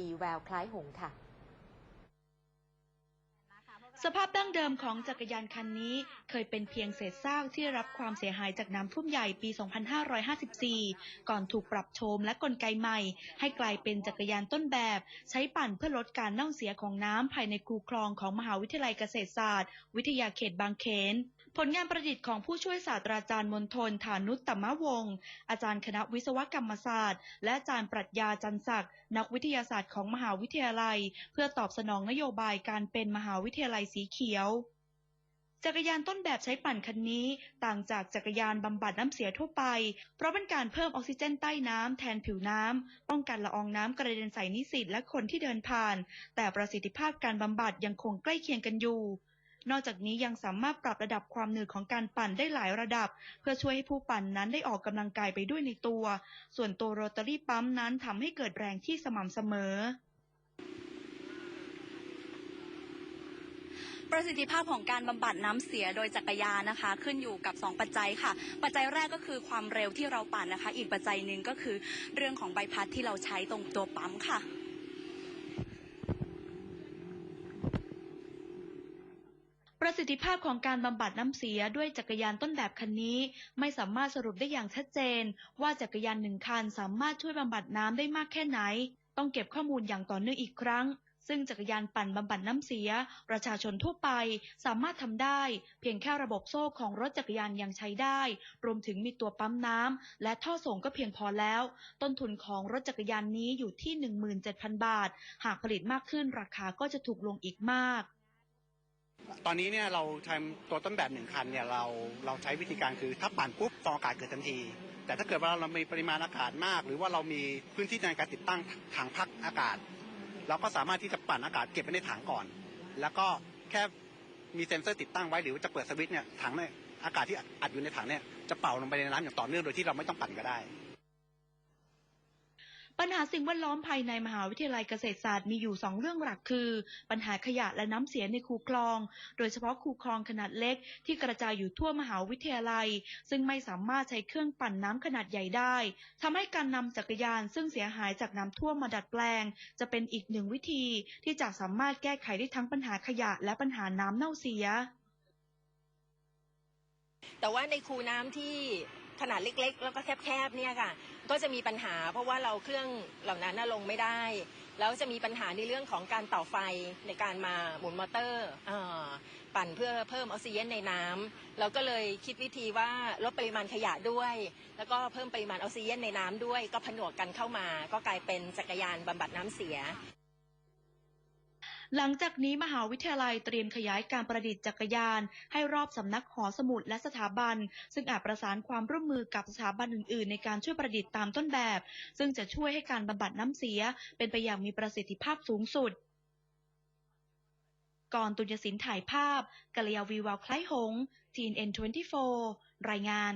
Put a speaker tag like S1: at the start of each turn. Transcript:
S1: มีแววคล้ายหงค่ะ
S2: สภาพดั้งเดิมของจักรยานคันนี้เคยเป็นเพียงเศษซากที่รับความเสียหายจากน้ำท่วมใหญ่ปี 2554 ก่อนถูกปรับโฉมและกลไกใหม่ ให้กลายเป็นจักรยานต้นแบบ ใช้ปั่นเพื่อลดการเน่าเสียของน้ำภายในคูคลองของมหาวิทยาลัยเกษตรศาสตร์ วิทยาเขตบางเขน ผลงานประดิษฐ์ของผู้ช่วยศาสตราจารย์มนทนฐานุตตมะวงศ์อาจารย์คณะวิศวกรรมศาสตร์ และอาจารย์ปรัชญาจันทร์ศักดิ์นักวิทยาศาสตร์ของมหาวิทยาลัย เพื่อตอบสนองนโยบายการเป็นมหาวิทยาลัยสีเขียว จักรยานต้นแบบใช้ปั่นคันนี้ต่างจากจักรยานบำบัดน้ำเสียทั่วไป เพราะเป็นการเพิ่มออกซิเจนใต้น้ำแทนผิวน้ำป้องกันละอองน้ำกระเด็นใส่นิสิตและคนที่เดินผ่าน แต่ประสิทธิภาพการบำบัดยังคงใกล้เคียงกันอยู่นอกจากนี้ยังสามารถปรับระดับความเหนื่อยของการปั่นได้หลายระดับ เพื่อช่วยให้ผู้ปั่นนั้นได้ออกกำลังกายไปด้วยในตัว ส่วนตัวโรตารี่ปั๊มนั้นทำให้เกิดแรงที่สม่ำเสมอ
S3: ประสิทธิภาพของการบำบัดน้ำเสียโดยจักรยานนะคะ ขึ้นอยู่กับ 2 ปัจจัยค่ะ ปัจจัยแรกก็คือความเร็วที่เราปั่นนะคะ อีกปัจจัยหนึ่งก็คือเรื่องของใบพัดที่เราใช้ตรงตัวปั๊มค่ะ
S2: ประสิทธิภาพของการบำบัดน้ำเสียด้วยจักรยานต้นแบบคันนี้ ไม่สามารถสรุปได้อย่างชัดเจน ว่าจักรยานหนึ่งคันสามารถช่วยบำบัดน้ำได้มากแค่ไหน ต้องเก็บข้อมูลอย่างต่อเนื่องอีกครั้ง ซึ่งจักรยานปั่นบำบัดน้ำเสีย ประชาชนทั่วไปสามารถทำได้ เพียงแค่ระบบโซ่ของรถจักรยานยังใช้ได้ รวมถึงมีตัวปั๊มน้ำและท่อส่งก็เพียงพอแล้ว ต้นทุนของรถจักรยานนี้อยู่ที่ 17,000 บาท หากผลิตมากขึ้นราคาก็จะถูกลงอีกมาก
S4: ตอนนี้เนี่ยเราทำตัวต้นแบบหนึ่งคันเนี่ยเราเราใช้วิธีการคือถ้าปั่นปุ๊บฟองอากาศเกิดทันที แต่ถ้าเกิดว่าเรามีปริมาณอากาศมาก หรือว่าเรามีพื้นที่ในการติดตั้งถังพักอากาศ เราก็สามารถที่จะปั่นอากาศเก็บไว้ในถังก่อน แล้วก็แค่มีเซ็นเซอร์ติดตั้งไว้หรือจะเปิดสวิตช์เนี่ยถังเนี่ยอากาศที่อัดอยู่ในถังเนี่ยจะเป่าลงไปในน้ำอย่างต่อเนื่องโดยที่เราไม่ต้องปั่นก็ได้
S2: ญหาสิ่งแวดล้อมภายในมหาวิทยาลัยเกษตรศาสตร์มีอยู่ 2 เรื่องหลักคือ ปัญหาขยะและน้ำเสียในคูคลอง โดยเฉพาะคูคลองขนาดเล็กที่กระจายอยู่ทั่วมหาวิทยาลัย ซึ่งไม่สามารถใช้เครื่องปั่นน้ำขนาดใหญ่ได้ทำให้การนำจักรยานซึ่งเสียหายจากน้ำท่วมมาดัดแปลง จะเป็นอีกหนึ่งวิธีที่จะสามารถแก้ไขได้ทั้งปัญหาขยะและปัญหาน้ำเน่าเสีย
S5: แต่ว่าในคูน้ำที่ขนาดเล็ก ๆ แล้วก็แคบๆเนี่ยค่ะ ก็จะมีปัญหา เพราะว่าเราเครื่องเหล่านั้นน่ะลงไม่ได้ แล้วจะมีปัญหาในเรื่องของการต่อไฟในการมาหมุนมอเตอร์อปั่นเพื่อเพิ่มออกซิเจนในน้ำเราก็เลยคิดวิธีว่าลดปริมาณขยะด้วย แล้วก็เพิ่มปริมาณออกซิเจนในน้ำด้วย ก็ผนวกกันเข้ามา ก็กลายเป็นจักรยานบำบัดน้ำเสีย
S2: หลังจากนี้มหาวิทยาลัยเตรียมขยายการประดิษฐ์จักรยาน ให้รอบสำนักหอสมุดและสถาบัน ซึ่งอาจประสานความร่วมมือกับสถาบันอื่น ๆ ในการช่วยประดิษฐ์ตามต้นแบบ ซึ่งจะช่วยให้การบำบัดน้ำเสีย เป็นไปอย่างมีประสิทธิภาพสูงสุดก่อนตุญสินถ่ายภาพกัลยาวีวาวคล้ายหงส์ TNN24 รายงาน